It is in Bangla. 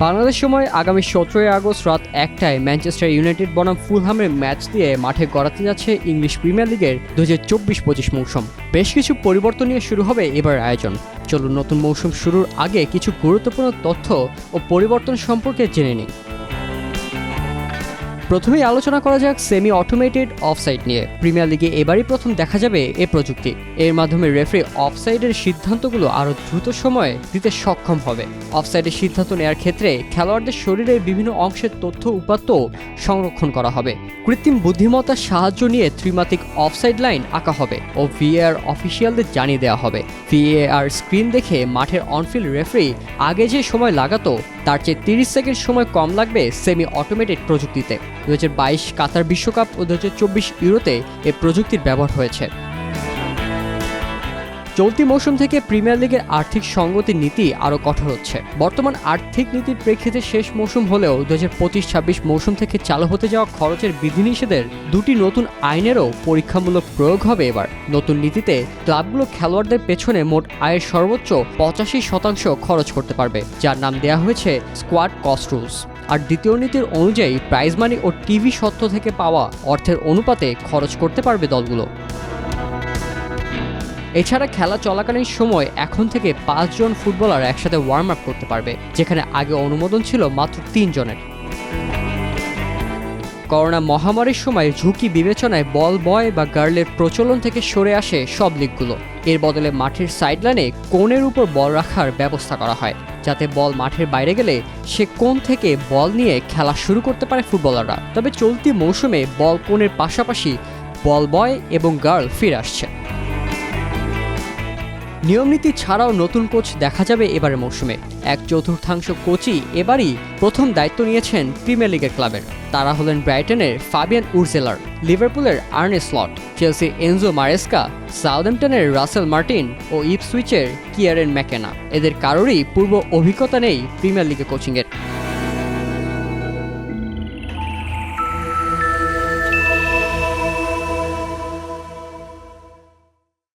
বাংলাদেশ সময় আগামী সতেরোই আগস্ট রাত একটায় ম্যানচেস্টার ইউনাইটেড বনাম ফুলহামের ম্যাচ দিয়ে মাঠে গড়াতে যাচ্ছে ইংলিশ প্রিমিয়ার লিগের দু হাজার চব্বিশ পঁচিশ মৌসুম। বেশ কিছু পরিবর্তন নিয়ে শুরু হবে এবার আয়োজন। চলুন নতুন মৌসুম শুরুর আগে কিছু গুরুত্বপূর্ণ তথ্য ও পরিবর্তন সম্পর্কে জেনে নিই। প্রথমেই আলোচনা করা যাক সেমি অটোমেটেড অফসাইড নিয়ে। প্রিমিয়ার লিগে এবারই প্রথম দেখা যাবে এ প্রযুক্তি। এর মাধ্যমে রেফারি অফসাইডের সিদ্ধান্তগুলো আরও দ্রুত সময়ে দিতে সক্ষম হবে। অফসাইডের সিদ্ধান্ত নেওয়ার ক্ষেত্রে খেলোয়াড়দের শরীরের বিভিন্ন অংশের তথ্য উপাত্ত সংরক্ষণ করা হবে। কৃত্রিম বুদ্ধিমত্তার সাহায্য নিয়ে ত্রিমাত্রিক অফসাইড লাইন আঁকা হবে ও ভিএআর অফিসিয়ালদের জানিয়ে দেওয়া হবে। ভিএআর স্ক্রিন দেখে মাঠের অনফিল্ড রেফারি আগে যে সময় লাগাতো তার চেয়ে তিরিশ সেকেন্ড সময় কম লাগবে সেমি অটোমেটেড প্রযুক্তিতে। দু হাজার বাইশ কাতার বিশ্বকাপ ও দু হাজার চব্বিশ ইউরোতে এ প্রযুক্তির ব্যবহার হয়েছে। চলতি মৌসুম থেকে প্রিমিয়ার লিগের আর্থিক সঙ্গতি নীতি আরও কঠোর হচ্ছে। বর্তমান আর্থিক নীতির প্রেক্ষিতে শেষ মৌসুম হলেও দু হাজার পঁচিশ ছাব্বিশ মৌসুম থেকে চালু হতে যাওয়া খরচের বিধিনিষেধের দুটি নতুন আইনেরও পরীক্ষামূলক প্রয়োগ হবে এবার। নতুন নীতিতে ক্লাবগুলো খেলোয়াড়দের পেছনে মোট আয়ের সর্বোচ্চ পঁচাশি শতাংশ খরচ করতে পারবে, যার নাম দেওয়া হয়েছে স্কোয়াড কস্ট রুলস। আর দ্বিতীয় নীতির অনুযায়ী প্রাইজ মানি ও টিভি সত্ত্ব থেকে পাওয়া অর্থের অনুপাতে খরচ করতে পারবে দলগুলো। এছাড়া খেলা চলাকালীন সময় এখন থেকে পাঁচজন ফুটবলার একসাথে ওয়ার্ম আপ করতে পারবে, যেখানে আগে অনুমোদন ছিল মাত্র তিনজনের। করোনা মহামারীর সময় ঝুঁকি বিবেচনায় বল বয় বা গার্লের প্রচলন থেকে সরে আসে সব লিগগুলো। এর বদলে মাঠের সাইডলাইনে কোণের উপর বল রাখার ব্যবস্থা করা হয়, যাতে বল মাঠের বাইরে গেলে সে কোণ থেকে বল নিয়ে খেলা শুরু করতে পারে ফুটবলাররা। তবে চলতি মৌসুমে বল কোণের পাশাপাশি বল বয় এবং গার্ল ফিরে আসছে। নিয়মনীতি ছাড়াও নতুন কোচ দেখা যাবে এবারের মৌসুমে। এক চতুর্থাংশ কোচই এবারই প্রথম দায়িত্ব নিয়েছেন প্রিমিয়ার লিগের ক্লাবের। তারা হলেন ব্রাইটনের ফাবিয়ান উর্জেলার, লিভারপুলের Arne Slot, Chelsea Enzo Maresca, সাউদাম্পটনের Russell Martin ও ইপসুইচের কিয়ারেন ম্যাকেনা। এদের কারোরই পূর্ব অভিজ্ঞতা নেই প্রিমিয়ার লিগে কোচিংয়ের।